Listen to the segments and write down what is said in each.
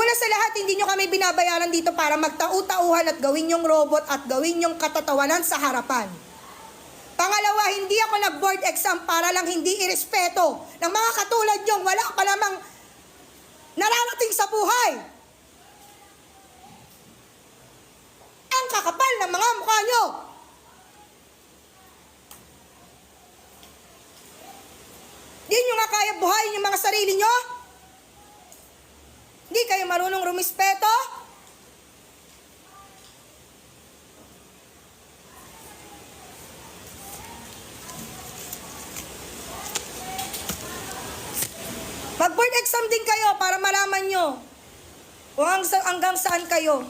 Una sa lahat, hindi nyo kami binabayaran dito para magtau-tauhan at gawin yung robot at gawin yung katatawanan sa harapan. Pangalawa, hindi ako nag-board exam para lang hindi irespeto ng mga katulad yung wala pa lamang nararating sa buhay. Ang kakapal ng mga mukha nyo. Di nyo nga kaya buhayin yung mga sarili nyo? Marunong rumispeto? Mag-board exam din kayo para malaman nyo kung hanggang, saan kayo.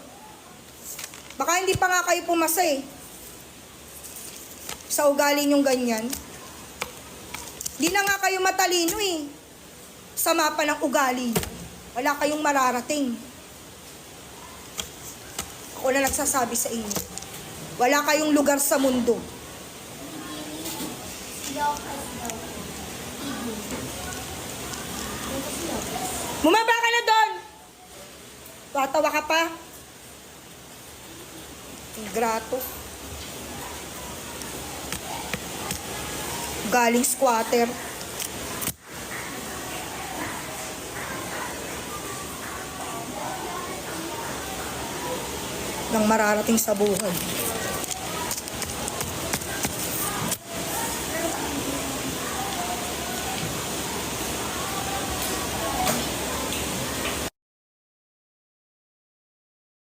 Baka hindi pa nga kayo pumasa eh. Sa ugali nyong ganyan. Di na nga kayo matalino eh. Sa mapa ng ugali. Wala kayong mararating. Ako na nagsasabi sa inyo. Wala kayong lugar sa mundo. Bumaba ka na doon! Tatawa ka pa? Grato. Galing squatter. ng mararating sa buhay.